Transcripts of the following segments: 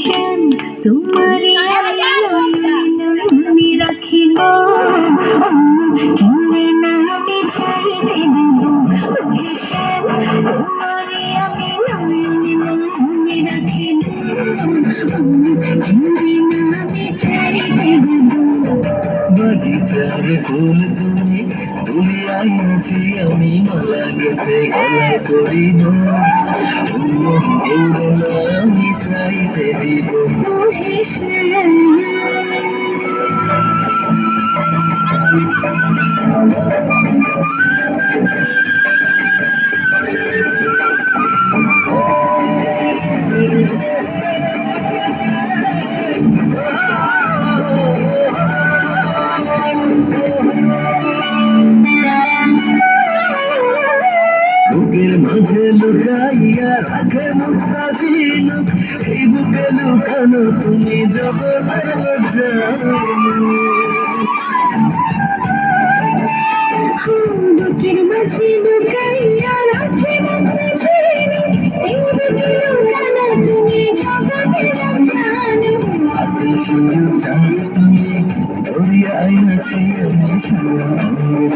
শ্যাম তোমারে আমি রাখিব কিনে না আমি ছাড়িতে দেব। ওহে আমি নয়নে রাখিব বাগিচার ফুল তুমি তুলি আইছি আমি মালা গেতে গলায় করিব আমি চাইতে দিব। শ্যাম মাঝে লুকাইয়া রাখে মুক্তা ছিল এই বুকে লুকানো তুমি জগতের জানো বুকের মাঝে লুকাইয়া রাখে ছিল এই বুকে লুকানো তুমি জগতের জানো আকাশে চাঁদ তুমি দরিয়া আইনাছি আমি সামনে কেউ না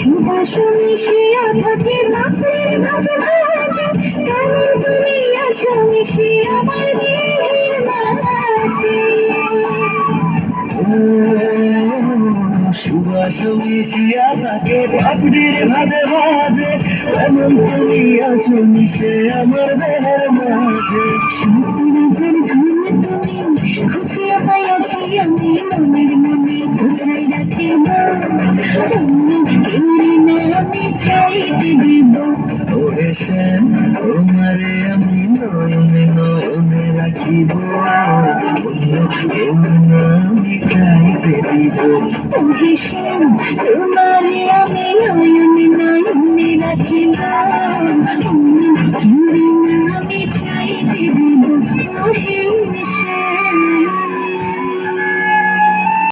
সুবাসনে শিয়া থাকে বাপের মাঝে মাঝে কেমন তুমি আছো মিশে আমার দেহের মাঝে সুবাস মিশিয়া থাকে পাপড়ির ভাজে ভাজে। এমন তুমি আছো মিশে আমার দেহের মাঝে। সুপুরাজের ধন তুমি খুঁজিয়া পাইয়াছি আমি মনের মনে। অন্য কেউরে না চাইতে দিব ওরে শ্যাম তোমারে আমি নয়নে নয়নে রাখিব অন্য কেউ না আমি চাইতে দিব ওহে শ্যাম